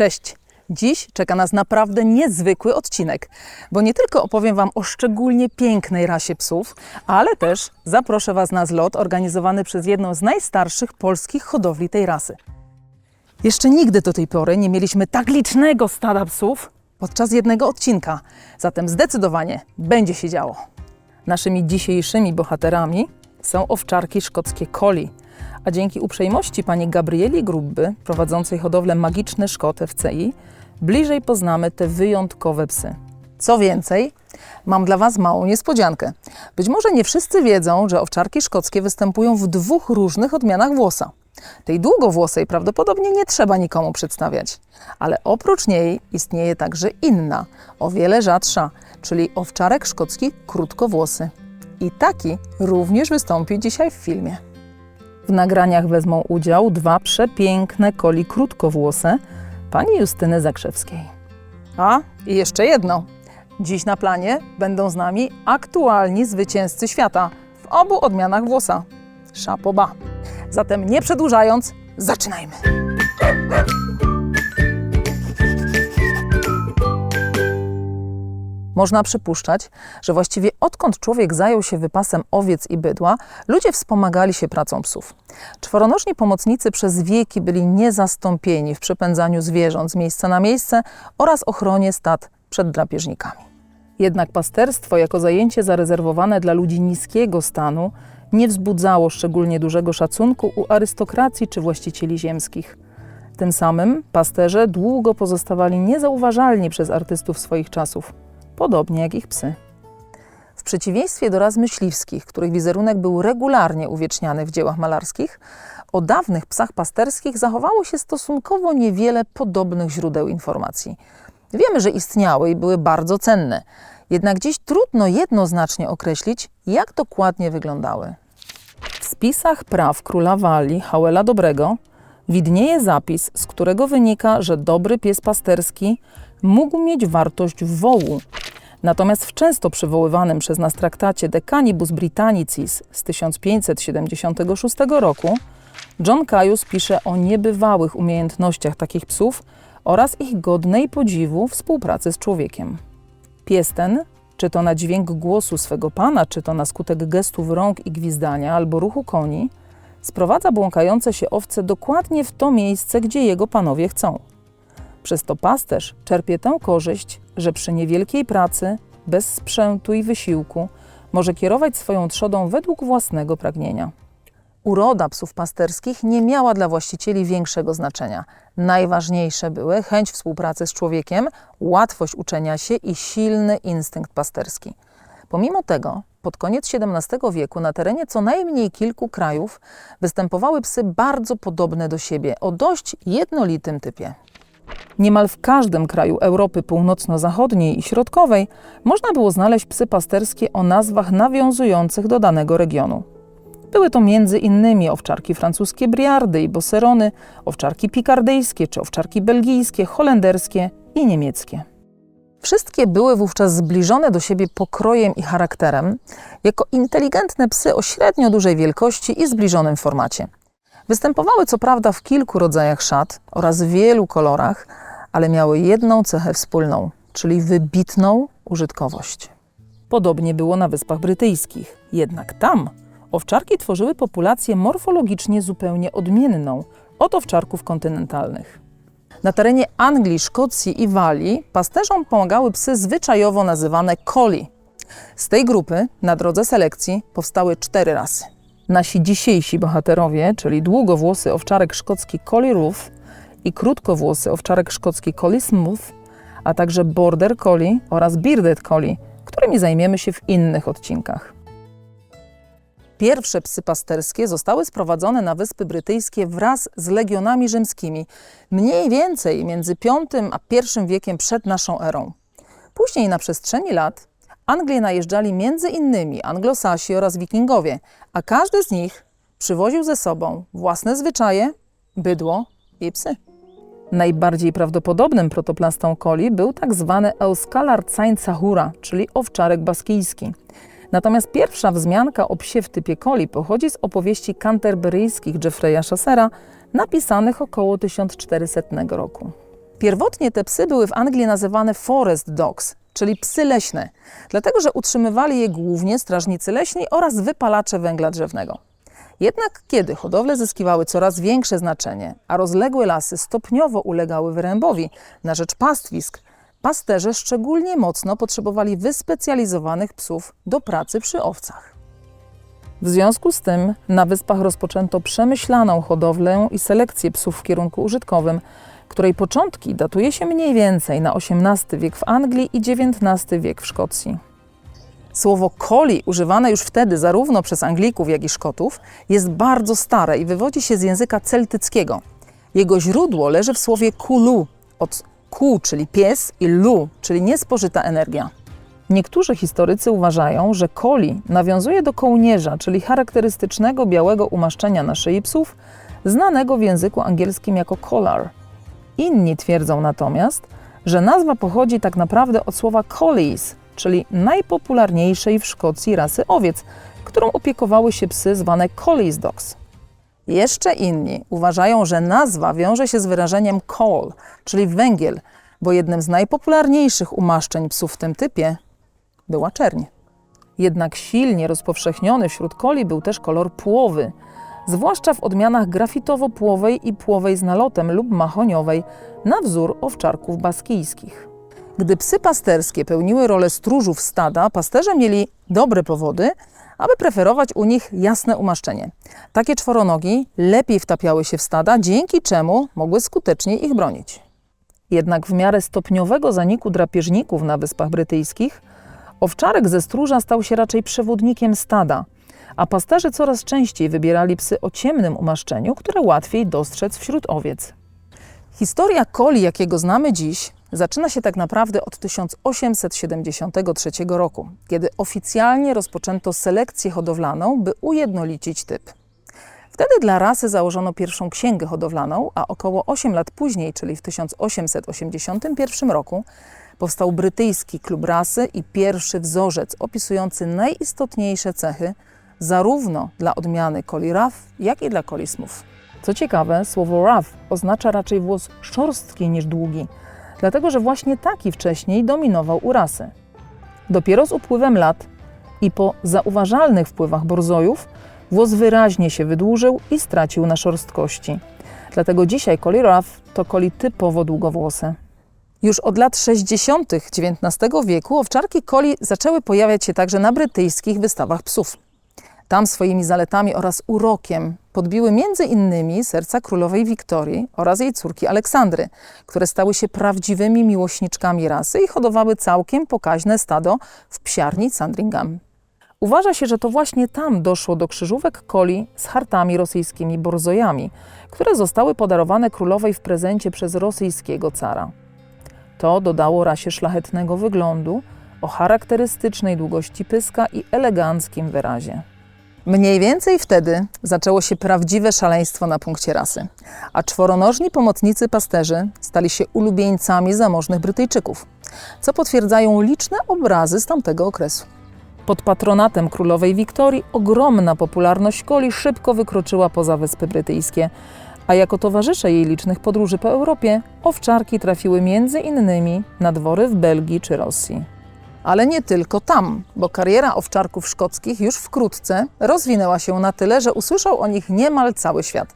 Cześć! Dziś czeka nas naprawdę niezwykły odcinek, bo nie tylko opowiem Wam o szczególnie pięknej rasie psów, ale też zaproszę Was na zlot organizowany przez jedną z najstarszych polskich hodowli tej rasy. Jeszcze nigdy do tej pory nie mieliśmy tak licznego stada psów podczas jednego odcinka, zatem zdecydowanie będzie się działo. Naszymi dzisiejszymi bohaterami są owczarki szkockie Collie, dzięki uprzejmości pani Gabrieli Grubby, prowadzącej hodowlę Magiczny Szkot FCI, bliżej poznamy te wyjątkowe psy. Co więcej, mam dla Was małą niespodziankę. Być może nie wszyscy wiedzą, że owczarki szkockie występują w dwóch różnych odmianach włosa. Tej długowłosej prawdopodobnie nie trzeba nikomu przedstawiać, ale oprócz niej istnieje także inna, o wiele rzadsza, czyli owczarek szkocki krótkowłosy. I taki również wystąpi dzisiaj w filmie. W nagraniach wezmą udział dwa przepiękne koli krótkowłose pani Justyny Zakrzewskiej. A i jeszcze jedno. Dziś na planie będą z nami aktualni zwycięzcy świata w obu odmianach włosa. Szapoba. Zatem nie przedłużając, zaczynajmy. Można przypuszczać, że właściwie odkąd człowiek zajął się wypasem owiec i bydła, ludzie wspomagali się pracą psów. Czworonożni pomocnicy przez wieki byli niezastąpieni w przepędzaniu zwierząt z miejsca na miejsce oraz ochronie stad przed drapieżnikami. Jednak pasterstwo jako zajęcie zarezerwowane dla ludzi niskiego stanu nie wzbudzało szczególnie dużego szacunku u arystokracji czy właścicieli ziemskich. Tym samym pasterze długo pozostawali niezauważalni przez artystów swoich czasów podobnie jak ich psy. W przeciwieństwie do ras myśliwskich, których wizerunek był regularnie uwieczniany w dziełach malarskich, o dawnych psach pasterskich zachowało się stosunkowo niewiele podobnych źródeł informacji. Wiemy, że istniały i były bardzo cenne, jednak dziś trudno jednoznacznie określić, jak dokładnie wyglądały. W spisach praw króla Walii, Hałela Dobrego, widnieje zapis, z którego wynika, że dobry pies pasterski mógł mieć wartość wołu, Natomiast w często przywoływanym przez nas traktacie De Canibus Britannicis z 1576 roku John Caius pisze o niebywałych umiejętnościach takich psów oraz ich godnej podziwu współpracy z człowiekiem. Pies ten, czy to na dźwięk głosu swego pana, czy to na skutek gestów rąk i gwizdania albo ruchu koni, sprowadza błąkające się owce dokładnie w to miejsce, gdzie jego panowie chcą. Przez to pasterz czerpie tę korzyść, że przy niewielkiej pracy, bez sprzętu i wysiłku, może kierować swoją trzodą według własnego pragnienia. Uroda psów pasterskich nie miała dla właścicieli większego znaczenia. Najważniejsze były chęć współpracy z człowiekiem, łatwość uczenia się i silny instynkt pasterski. Pomimo tego, pod koniec XVII wieku na terenie co najmniej kilku krajów występowały psy bardzo podobne do siebie, o dość jednolitym typie. Niemal w każdym kraju Europy Północno-Zachodniej i Środkowej można było znaleźć psy pasterskie o nazwach nawiązujących do danego regionu. Były to między innymi owczarki francuskie Briardy i Bosserony, owczarki pikardyjskie czy owczarki belgijskie, holenderskie i niemieckie. Wszystkie były wówczas zbliżone do siebie pokrojem i charakterem, jako inteligentne psy o średnio dużej wielkości i zbliżonym formacie. Występowały co prawda w kilku rodzajach szat oraz wielu kolorach, ale miały jedną cechę wspólną, czyli wybitną użytkowość. Podobnie było na Wyspach Brytyjskich, jednak tam owczarki tworzyły populację morfologicznie zupełnie odmienną od owczarków kontynentalnych. Na terenie Anglii, Szkocji i Walii pasterzom pomagały psy zwyczajowo nazywane collie. Z tej grupy na drodze selekcji powstały cztery rasy. Nasi dzisiejsi bohaterowie, czyli długowłosy owczarek szkocki Collie Roof i krótkowłosy owczarek szkocki Collie Smooth, a także Border Collie oraz Bearded Collie, którymi zajmiemy się w innych odcinkach. Pierwsze psy pasterskie zostały sprowadzone na Wyspy Brytyjskie wraz z legionami rzymskimi, mniej więcej między V a I wiekiem przed naszą erą. Później na przestrzeni lat Anglię najeżdżali między innymi anglosasi oraz wikingowie, a każdy z nich przywoził ze sobą własne zwyczaje, bydło i psy. Najbardziej prawdopodobnym protoplastą coli był tak zwany Euskalar Cain Sahura, czyli owczarek baskijski. Natomiast pierwsza wzmianka o psie w typie coli pochodzi z opowieści kanterberyjskich Jeffreya Chassera, napisanych około 1400 roku. Pierwotnie te psy były w Anglii nazywane forest dogs, czyli psy leśne, dlatego że utrzymywali je głównie strażnicy leśni oraz wypalacze węgla drzewnego. Jednak kiedy hodowle zyskiwały coraz większe znaczenie, a rozległe lasy stopniowo ulegały wyrębowi na rzecz pastwisk, pasterze szczególnie mocno potrzebowali wyspecjalizowanych psów do pracy przy owcach. W związku z tym na wyspach rozpoczęto przemyślaną hodowlę i selekcję psów w kierunku użytkowym, której początki datuje się mniej więcej na XVIII wiek w Anglii i XIX wiek w Szkocji. Słowo collie, używane już wtedy zarówno przez Anglików, jak i Szkotów, jest bardzo stare i wywodzi się z języka celtyckiego. Jego źródło leży w słowie kulu, od ku, czyli pies, i lu, czyli niespożyta energia. Niektórzy historycy uważają, że coli nawiązuje do kołnierza, czyli charakterystycznego białego umaszczenia na szyi psów, znanego w języku angielskim jako collar. Inni twierdzą natomiast, że nazwa pochodzi tak naprawdę od słowa collies, czyli najpopularniejszej w Szkocji rasy owiec, którą opiekowały się psy zwane collies dogs. Jeszcze inni uważają, że nazwa wiąże się z wyrażeniem coal, czyli węgiel, bo jednym z najpopularniejszych umaszczeń psów w tym typie była czerń. Jednak silnie rozpowszechniony wśród coli był też kolor płowy, zwłaszcza w odmianach grafitowo-płowej i płowej z nalotem lub mahoniowej, na wzór owczarków baskijskich. Gdy psy pasterskie pełniły rolę stróżów stada, pasterze mieli dobre powody, aby preferować u nich jasne umaszczenie. Takie czworonogi lepiej wtapiały się w stada, dzięki czemu mogły skuteczniej ich bronić. Jednak w miarę stopniowego zaniku drapieżników na Wyspach Brytyjskich, owczarek ze stróża stał się raczej przewodnikiem stada, a pasterze coraz częściej wybierali psy o ciemnym umaszczeniu, które łatwiej dostrzec wśród owiec. Historia coli, jakiego znamy dziś, zaczyna się tak naprawdę od 1873 roku, kiedy oficjalnie rozpoczęto selekcję hodowlaną, by ujednolicić typ. Wtedy dla rasy założono pierwszą księgę hodowlaną, a około 8 lat później, czyli w 1881 roku, powstał brytyjski klub rasy i pierwszy wzorzec opisujący najistotniejsze cechy zarówno dla odmiany coli rough, jak i dla coli smooth. Co ciekawe, słowo rough oznacza raczej włos szorstki niż długi, dlatego że właśnie taki wcześniej dominował u rasy. Dopiero z upływem lat i po zauważalnych wpływach borzojów włos wyraźnie się wydłużył i stracił na szorstkości. Dlatego dzisiaj coli rough to coli typowo długowłose. Już od lat 60. XIX wieku owczarki coli zaczęły pojawiać się także na brytyjskich wystawach psów. Tam swoimi zaletami oraz urokiem podbiły między innymi serca królowej Wiktorii oraz jej córki Aleksandry, które stały się prawdziwymi miłośniczkami rasy i hodowały całkiem pokaźne stado w psiarni Sandringham. Uważa się, że to właśnie tam doszło do krzyżówek coli z hartami rosyjskimi borzojami, które zostały podarowane królowej w prezencie przez rosyjskiego cara. To dodało rasie szlachetnego wyglądu, o charakterystycznej długości pyska i eleganckim wyrazie. Mniej więcej wtedy zaczęło się prawdziwe szaleństwo na punkcie rasy, a czworonożni pomocnicy pasterzy stali się ulubieńcami zamożnych Brytyjczyków, co potwierdzają liczne obrazy z tamtego okresu. Pod patronatem królowej Wiktorii ogromna popularność coli szybko wykroczyła poza Wyspy Brytyjskie, a jako towarzysze jej licznych podróży po Europie, owczarki trafiły między innymi na dwory w Belgii czy Rosji. Ale nie tylko tam, bo kariera owczarków szkockich już wkrótce rozwinęła się na tyle, że usłyszał o nich niemal cały świat.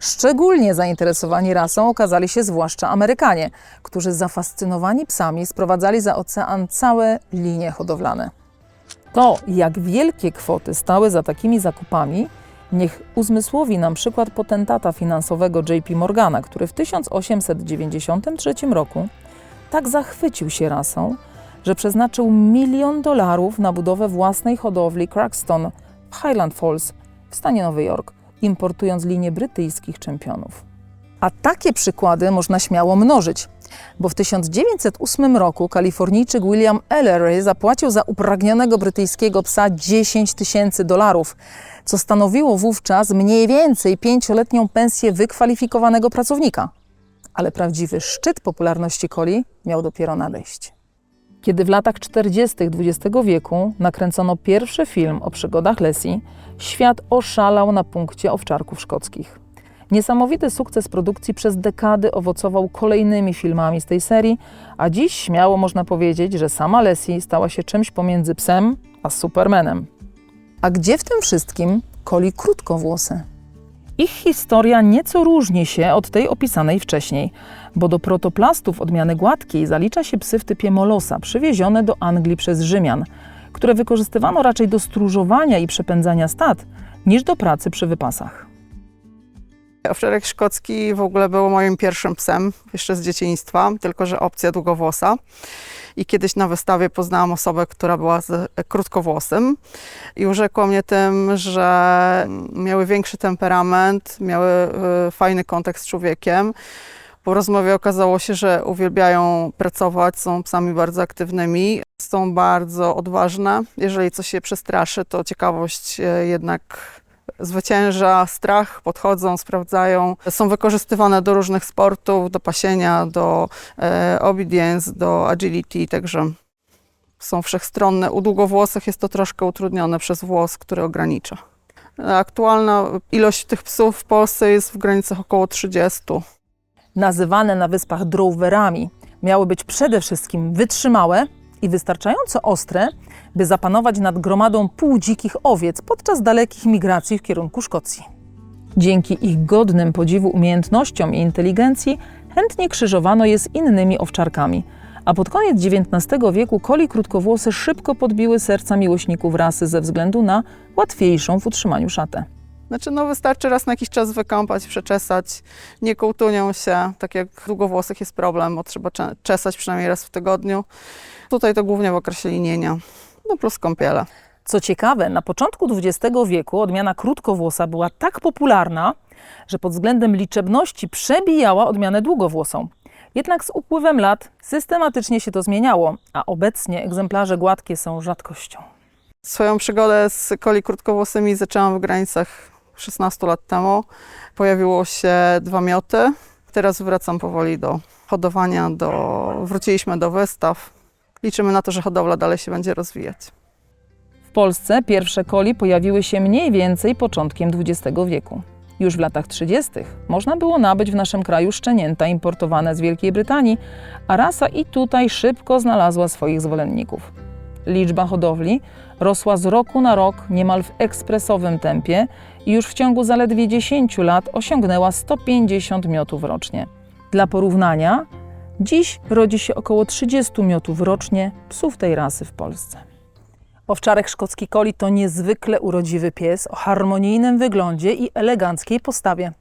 Szczególnie zainteresowani rasą okazali się zwłaszcza Amerykanie, którzy zafascynowani psami sprowadzali za ocean całe linie hodowlane. To, jak wielkie kwoty stały za takimi zakupami, niech uzmysłowi nam przykład potentata finansowego JP Morgana, który w 1893 roku tak zachwycił się rasą, że przeznaczył milion dolarów na budowę własnej hodowli Crackston w Highland Falls w stanie Nowy Jork, importując linię brytyjskich czempionów. A takie przykłady można śmiało mnożyć, bo w 1908 roku kalifornijczyk William Ellery zapłacił za upragnionego brytyjskiego psa 10 tysięcy dolarów, co stanowiło wówczas mniej więcej pięcioletnią pensję wykwalifikowanego pracownika. Ale prawdziwy szczyt popularności coli miał dopiero nadejść. Kiedy w latach 40. XX wieku nakręcono pierwszy film o przygodach Leslie, świat oszalał na punkcie owczarków szkockich. Niesamowity sukces produkcji przez dekady owocował kolejnymi filmami z tej serii, a dziś śmiało można powiedzieć, że sama Leslie stała się czymś pomiędzy psem a Supermanem. A gdzie w tym wszystkim koli krótkowłosy? Ich historia nieco różni się od tej opisanej wcześniej, bo do protoplastów odmiany gładkiej zalicza się psy w typie molosa, przywiezione do Anglii przez Rzymian, które wykorzystywano raczej do stróżowania i przepędzania stad, niż do pracy przy wypasach. Owczarek szkocki w ogóle był moim pierwszym psem, jeszcze z dzieciństwa, tylko że opcja długowłosa. I kiedyś na wystawie poznałam osobę, która była z krótkowłosym i urzekła mnie tym, że miały większy temperament, miały y, fajny kontakt z człowiekiem. Po rozmowie okazało się, że uwielbiają pracować, są psami bardzo aktywnymi, są bardzo odważne. Jeżeli coś się przestraszy, to ciekawość y, jednak zwycięża strach, podchodzą, sprawdzają. Są wykorzystywane do różnych sportów, do pasienia, do e, obedience, do agility, także są wszechstronne. U długowłosych jest to troszkę utrudnione przez włos, który ogranicza. Aktualna ilość tych psów w Polsce jest w granicach około 30. Nazywane na wyspach drowerami, miały być przede wszystkim wytrzymałe i wystarczająco ostre, by zapanować nad gromadą półdzikich owiec podczas dalekich migracji w kierunku Szkocji. Dzięki ich godnym podziwu umiejętnościom i inteligencji chętnie krzyżowano je z innymi owczarkami, a pod koniec XIX wieku koli krótkowłosy szybko podbiły serca miłośników rasy ze względu na łatwiejszą w utrzymaniu szatę. Znaczy, no wystarczy raz na jakiś czas wykąpać, przeczesać, nie kołtunią się, tak jak długowłosych jest problem, bo trzeba cze- czesać przynajmniej raz w tygodniu. Tutaj to głównie w okresie linienia, no plus kąpiele. Co ciekawe, na początku XX wieku odmiana krótkowłosa była tak popularna, że pod względem liczebności przebijała odmianę długowłosą. Jednak z upływem lat systematycznie się to zmieniało, a obecnie egzemplarze gładkie są rzadkością. Swoją przygodę z koli krótkowłosymi zaczęłam w granicach 16 lat temu. Pojawiło się dwa mioty. Teraz wracam powoli do hodowania, do... wróciliśmy do wystaw. Liczymy na to, że hodowla dalej się będzie rozwijać. W Polsce pierwsze coli pojawiły się mniej więcej początkiem XX wieku. Już w latach 30. można było nabyć w naszym kraju szczenięta importowane z Wielkiej Brytanii, a rasa i tutaj szybko znalazła swoich zwolenników. Liczba hodowli rosła z roku na rok niemal w ekspresowym tempie i już w ciągu zaledwie 10 lat osiągnęła 150 miotów rocznie. Dla porównania, dziś rodzi się około 30 miotów rocznie psów tej rasy w Polsce. Owczarek szkocki coli to niezwykle urodziwy pies o harmonijnym wyglądzie i eleganckiej postawie.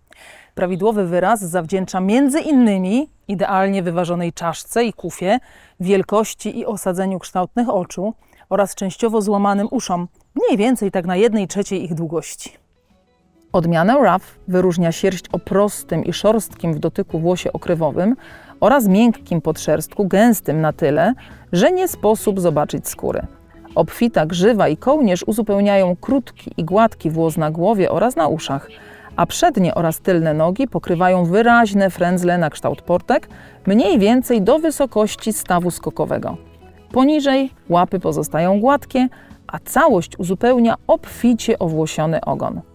Prawidłowy wyraz zawdzięcza między innymi idealnie wyważonej czaszce i kufie, wielkości i osadzeniu kształtnych oczu oraz częściowo złamanym uszom, mniej więcej tak na jednej trzeciej ich długości. Odmianę Rough wyróżnia sierść o prostym i szorstkim w dotyku włosie okrywowym oraz miękkim podszerstku, gęstym na tyle, że nie sposób zobaczyć skóry. Obfita grzywa i kołnierz uzupełniają krótki i gładki włos na głowie oraz na uszach, a przednie oraz tylne nogi pokrywają wyraźne frędzle na kształt portek, mniej więcej do wysokości stawu skokowego. Poniżej łapy pozostają gładkie, a całość uzupełnia obficie owłosiony ogon.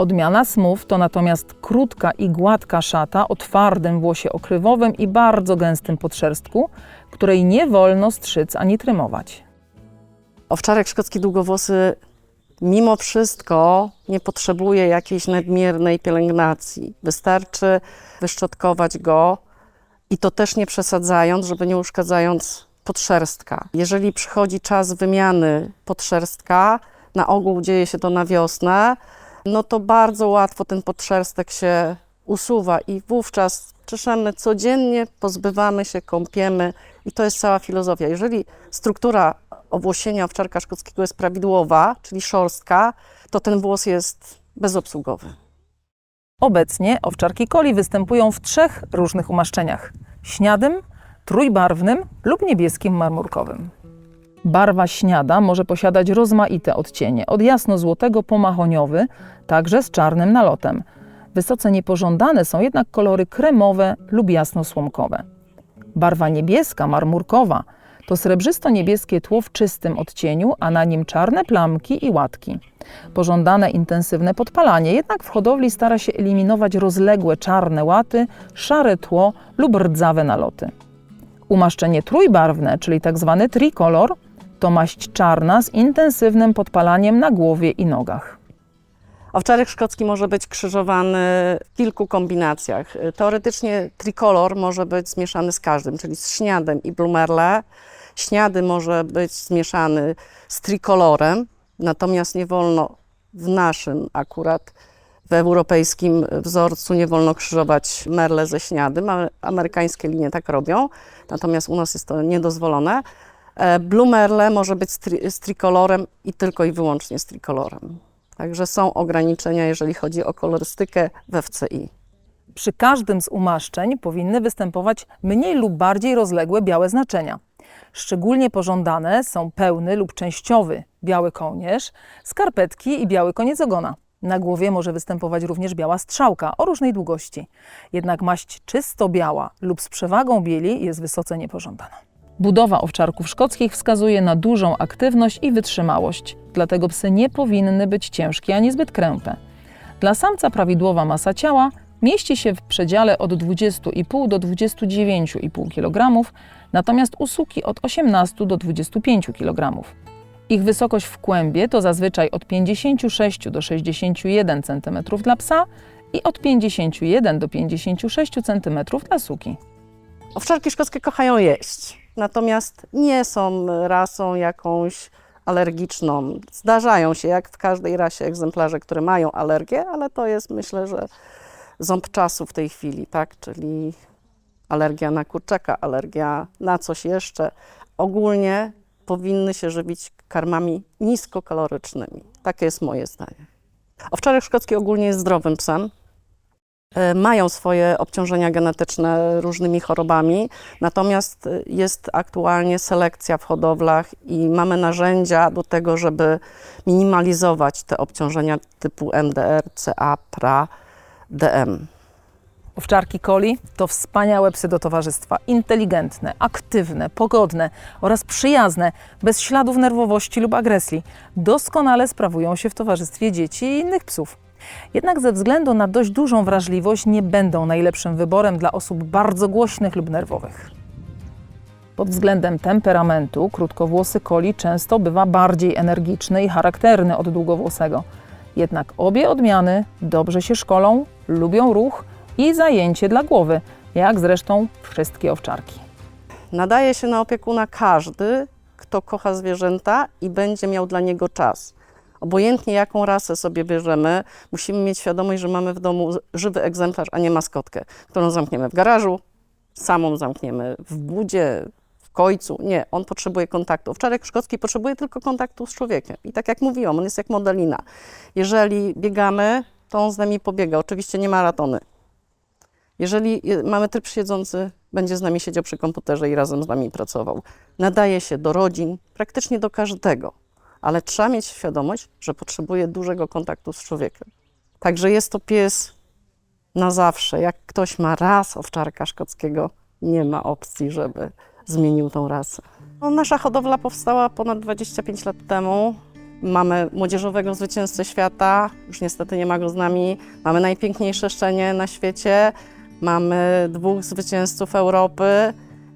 Odmiana smooth to natomiast krótka i gładka szata o twardym włosie okrywowym i bardzo gęstym podszerstku, której nie wolno strzyc ani trymować. Owczarek szkocki długowłosy mimo wszystko nie potrzebuje jakiejś nadmiernej pielęgnacji. Wystarczy wyszczotkować go i to też nie przesadzając, żeby nie uszkadzając podszerstka. Jeżeli przychodzi czas wymiany podszerstka, na ogół dzieje się to na wiosnę, no to bardzo łatwo ten podszerstek się usuwa i wówczas czeszemy codziennie, pozbywamy się, kąpiemy i to jest cała filozofia. Jeżeli struktura owłosienia owczarka szkockiego jest prawidłowa, czyli szorstka, to ten włos jest bezobsługowy. Obecnie owczarki coli występują w trzech różnych umaszczeniach: śniadym, trójbarwnym lub niebieskim marmurkowym. Barwa śniada może posiadać rozmaite odcienie, od jasno-złotego po mahoniowy, także z czarnym nalotem. Wysoce niepożądane są jednak kolory kremowe lub jasno-słomkowe. Barwa niebieska, marmurkowa to srebrzysto-niebieskie tło w czystym odcieniu, a na nim czarne plamki i łatki. Pożądane intensywne podpalanie, jednak w hodowli stara się eliminować rozległe czarne łaty, szare tło lub rdzawe naloty. Umaszczenie trójbarwne, czyli tzw. trikolor, to maść czarna z intensywnym podpalaniem na głowie i nogach. Owczarek szkocki może być krzyżowany w kilku kombinacjach. Teoretycznie trikolor może być zmieszany z każdym, czyli z śniadem i blumerle. Śniady może być zmieszany z trikolorem, natomiast nie wolno w naszym akurat, w europejskim wzorcu nie wolno krzyżować merle ze śniadym, amerykańskie linie tak robią, natomiast u nas jest to niedozwolone. E, Blue merle może być z, tri- z trikolorem i tylko i wyłącznie z trikolorem. Także są ograniczenia, jeżeli chodzi o kolorystykę w FCI. Przy każdym z umaszczeń powinny występować mniej lub bardziej rozległe białe znaczenia. Szczególnie pożądane są pełny lub częściowy biały kołnierz, skarpetki i biały koniec ogona. Na głowie może występować również biała strzałka o różnej długości. Jednak maść czysto biała lub z przewagą bieli jest wysoce niepożądana. Budowa owczarków szkockich wskazuje na dużą aktywność i wytrzymałość, dlatego psy nie powinny być ciężkie ani zbyt kręte. Dla samca prawidłowa masa ciała mieści się w przedziale od 20,5 do 29,5 kg, natomiast u suki od 18 do 25 kg. Ich wysokość w kłębie to zazwyczaj od 56 do 61 cm dla psa i od 51 do 56 cm dla suki. Owczarki szkockie kochają jeść, natomiast nie są rasą jakąś alergiczną. Zdarzają się, jak w każdej rasie, egzemplarze, które mają alergię, ale to jest myślę, że ząb czasu w tej chwili, tak? Czyli alergia na kurczaka, alergia na coś jeszcze. Ogólnie powinny się żywić karmami niskokalorycznymi. Takie jest moje zdanie. Owczarek szkocki ogólnie jest zdrowym psem. E, Mają swoje obciążenia genetyczne różnymi chorobami, natomiast jest aktualnie selekcja w hodowlach i mamy narzędzia do tego, żeby minimalizować te obciążenia typu MDR, CA, PRA, DM. Owczarki coli to wspaniałe psy do towarzystwa, inteligentne, aktywne, pogodne oraz przyjazne, bez śladów nerwowości lub agresji. Doskonale sprawują się w towarzystwie dzieci i innych psów. Jednak ze względu na dość dużą wrażliwość nie będą najlepszym wyborem dla osób bardzo głośnych lub nerwowych. Pod względem temperamentu krótkowłosy coli często bywa bardziej energiczny i charakterny od długowłosego. Jednak obie odmiany dobrze się szkolą, lubią ruch i zajęcie dla głowy, jak zresztą wszystkie owczarki. Nadaje się na opiekuna każdy, kto kocha zwierzęta i będzie miał dla niego czas. Obojętnie jaką rasę sobie bierzemy, musimy mieć świadomość, że mamy w domu żywy egzemplarz, a nie maskotkę, którą zamkniemy w garażu, samą zamkniemy w budzie, w końcu. Nie, on potrzebuje kontaktu. Owczarek szkocki potrzebuje tylko kontaktu z człowiekiem. I tak jak mówiłam, on jest jak modelina. Jeżeli biegamy, to on z nami pobiega. Oczywiście nie maratony. Jeżeli je- mamy tryb siedzący, będzie z nami siedział przy komputerze i razem z nami pracował. Nadaje się do rodzin, praktycznie do każdego, ale trzeba mieć świadomość, że potrzebuje dużego kontaktu z człowiekiem. Także jest to pies na zawsze. Jak ktoś ma raz owczarka szkockiego, nie ma opcji, żeby zmienił tą rasę. No, nasza hodowla powstała ponad 25 lat temu. Mamy młodzieżowego zwycięzcę świata, już niestety nie ma go z nami. Mamy najpiękniejsze szczenie na świecie. Mamy dwóch zwycięzców Europy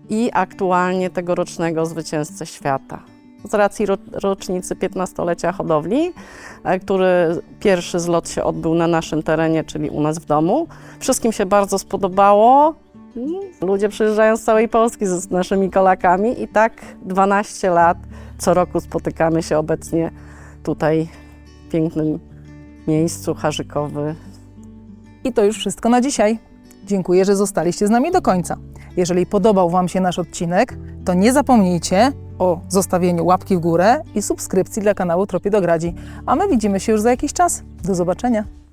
i aktualnie tegorocznego zwycięzcę świata. Z racji ro rocznicy 15-lecia hodowli, e, który pierwszy zlot się odbył na naszym terenie, czyli u nas w domu. Wszystkim się bardzo spodobało. Ludzie przyjeżdżają z całej Polski z naszymi kolakami i tak 12 lat co roku spotykamy się obecnie tutaj w pięknym miejscu Harzykowy I to już wszystko na dzisiaj. Dziękuję, że zostaliście z nami do końca. Jeżeli podobał Wam się nasz odcinek, to nie zapomnijcie o zostawieniu łapki w górę i subskrypcji dla kanału Tropie do Gradzi. A my widzimy się już za jakiś czas. Do zobaczenia.